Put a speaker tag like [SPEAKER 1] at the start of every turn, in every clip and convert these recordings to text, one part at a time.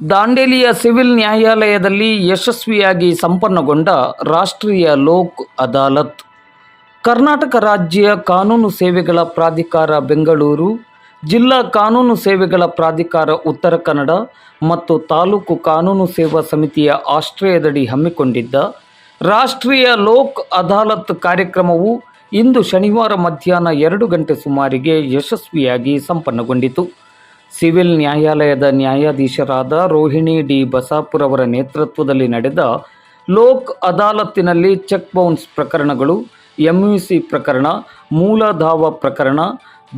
[SPEAKER 1] ದಾಂಡೇಲಿಯ civil ನ್ಯಾಯಾಲಯದಲ್ಲಿ ಯಶಸ್ವಿಯಾಗಿ ಸಂಪನ್ನಗೊಂಡ ರಾಷ್ಟ್ರೀಯ ಲೋಕ್ ಅದಾಲತ್. ಕರ್ನಾಟಕ ರಾಜ್ಯ ಕಾನೂನು ಸೇವೆಗಳ ಪ್ರಾಧಿಕಾರ ಬೆಂಗಳೂರು, ಜಿಲ್ಲಾ ಕಾನೂನು ಸೇವೆಗಳ ಪ್ರಾಧಿಕಾರ ಉತ್ತರ ಕನ್ನಡ ಮತ್ತು ತಾಲೂಕು ಕಾನೂನು ಸೇವಾ ಸಮಿತಿಯ ಆಶ್ರಯದಡಿ ಹಮ್ಮಿಕೊಂಡಿದ್ದ ರಾಷ್ಟ್ರೀಯ ಲೋಕ್ ಅದಾಲತ್ ಕಾರ್ಯಕ್ರಮವು ಇಂದು ಶನಿವಾರ ಮಧ್ಯಾಹ್ನ ಎರಡು ಗಂಟೆ ಸುಮಾರಿಗೆ ಯಶಸ್ವಿಯಾಗಿ ಸಂಪನ್ನಗೊಂಡಿತು. ಸಿವಿಲ್ ನ್ಯಾಯಾಲಯದ ನ್ಯಾಯಾಧೀಶರಾದ ರೋಹಿಣಿ ಡಿ ಬಸಾಪುರ್ ಅವರ ನೇತೃತ್ವದಲ್ಲಿ ನಡೆದ ಲೋಕ್ ಅದಾಲತ್ತಿನಲ್ಲಿ ಚೆಕ್ ಬೌನ್ಸ್ ಪ್ರಕರಣಗಳು ಎಂಯುಸಿ ಪ್ರಕರಣ ಮೂಲ ಧಾವ ಪ್ರಕರಣ,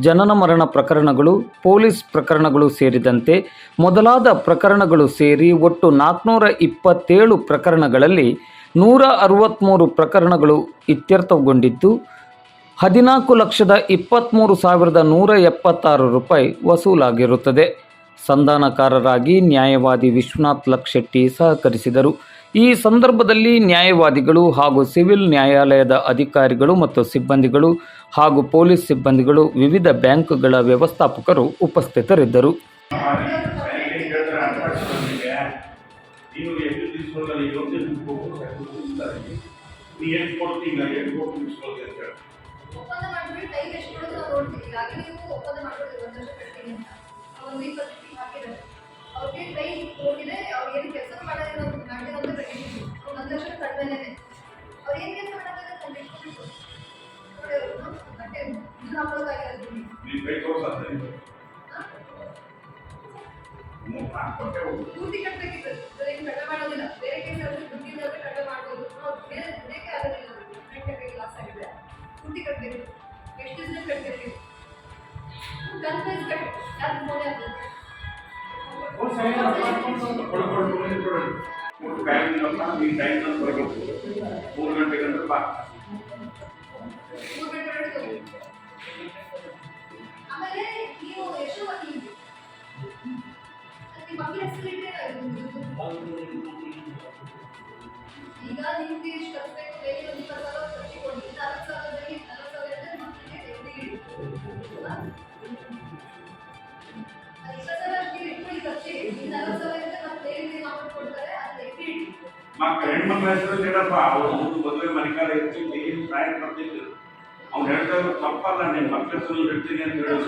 [SPEAKER 1] ಜನನ ಮರಣ ಪ್ರಕರಣಗಳು, ಪೊಲೀಸ್ ಪ್ರಕರಣಗಳು ಸೇರಿದಂತೆ ಮೊದಲಾದ ಪ್ರಕರಣಗಳು ಸೇರಿ ಒಟ್ಟು ನಾಲ್ಕುನೂರ ಇಪ್ಪತ್ತೇಳು ಪ್ರಕರಣಗಳಲ್ಲಿ ನೂರ ಅರವತ್ತ್ಮೂರು ಪ್ರಕರಣಗಳು ಇತ್ಯರ್ಥಗೊಂಡಿದ್ದು ಹದಿನಾಲ್ಕು ಲಕ್ಷದ ಇಪ್ಪತ್ತ್ಮೂರು ಸಾವಿರದ ನೂರ ಎಪ್ಪತ್ತಾರು ರೂಪಾಯಿ ವಸೂಲಾಗಿರುತ್ತದೆ. ಸಂಧಾನಕಾರರಾಗಿ ನ್ಯಾಯವಾದಿ ವಿಶ್ವನಾಥ್ ಲಕ್ಷೆಟ್ಟಿ ಸಹಕರಿಸಿದರು. ಈ ಸಂದರ್ಭದಲ್ಲಿ ನ್ಯಾಯವಾದಿಗಳು ಹಾಗೂ ಸಿವಿಲ್ ನ್ಯಾಯಾಲಯದ ಅಧಿಕಾರಿಗಳು ಮತ್ತು ಸಿಬ್ಬಂದಿಗಳು ಹಾಗೂ ಪೊಲೀಸ್ ಸಿಬ್ಬಂದಿಗಳು ವಿವಿಧ ಬ್ಯಾಂಕ್ಗಳ ವ್ಯವಸ್ಥಾಪಕರು ಉಪಸ್ಥಿತರಿದ್ದರು.
[SPEAKER 2] ಒಪ್ಪಂದ ಮಾಡಿಬಿಟ್ಟು ಟೈಮ್ ಎಷ್ಟು ಕೊಡೋದು ನಾವು ನೋಡ್ತೀವಿ. ಹಾಗೆ ನೀವು ಒಪ್ಪಂದ ಮಾಡ್ಬಿಟ್ಟು ಒಂದು ವರ್ಷ ಕಟ್ತೀನಿ ಅಂತ. ಒಂದು ಇಪ್ಪತ್ತು ಫೀಟ್ ಹಾಕಿದ್ದಾರೆ. ಅವ್ರಿಗೆ ಟೈಮ್ ಹೋಗಿದೆ ಅವ್ರು ಏನು ಕೆಲಸ ಮಾಡೋದಿಲ್ಲ ಅಂತ ಮಾಡಿರೋ ಅಂತ ಕಟ್ಟಿದ್ದೀವಿ ಒಂದು ವರ್ಷ ಕಡಿಮೆನೇ ಅವ್ರು ಏನು ಕೆಲಸ ಮಾಡೋದಿಲ್ಲ ಅಂತ ಬಟ್ಟೆ. ಇದು ಹಾಕೊಳ್ಳೋದಾಗಿರೋದು
[SPEAKER 3] ನೀವು ಕೈ
[SPEAKER 2] ಪೂರ್ತಿ ಕಟ್ಟಬೇಕು ಎಷ್ಟು ದಿವಸ ಕಟ್ಟಬೇಕು ಕನ್ಫ್ಯೂಸ್ ಕಟ್ಟಿ ಯಾರು ಫೋನ್
[SPEAKER 3] ಕೊಡು ಕೊಡು ಕೊಡು ಕೊಡು ಮೂರು ಬ್ಯಾಂಕ್ ನಮ್ಮ ಈ ಟೈಮ್ ನಂತರ ಬರಬೇಕು ಮೂರು ಗಂಟೆ ಗಂಟೆ ಬಾ
[SPEAKER 2] ಮೂರು ಗಂಟೆ ಒಳಗೆ ಹೋಗಿ. ಆಮೇಲೆ ನೀವು ಎಷ್ಟು ಮಕ್ಕಳು ನಿಮ್ಮ ಮಕ್ಕಳ ಹೆಸರು ಈಗ ನಿಮ್ಗೆ
[SPEAKER 3] ಮಕ್ಕ ಹೆಣ್ಮಕ್ಳ ಹೆಸರಲ್ಲಿ ಹೇಳಪ್ಪ ಅವ್ರು ಮದುವೆ ಮನೆಗಾಲ ಇರ್ತಿದ್ವಿ ಏನು ಪ್ರಾಯ ಬರ್ತಿದ್ರು ಅವ್ನು ಹೇಳ್ತಾ ಇರೋದು ತಪ್ಪಲ್ಲ ನಿಮ್ಮ ಮಕ್ಕಳ ಹೆಸರು ಇಡ್ತೀನಿ ಅಂತ ಹೇಳಿ.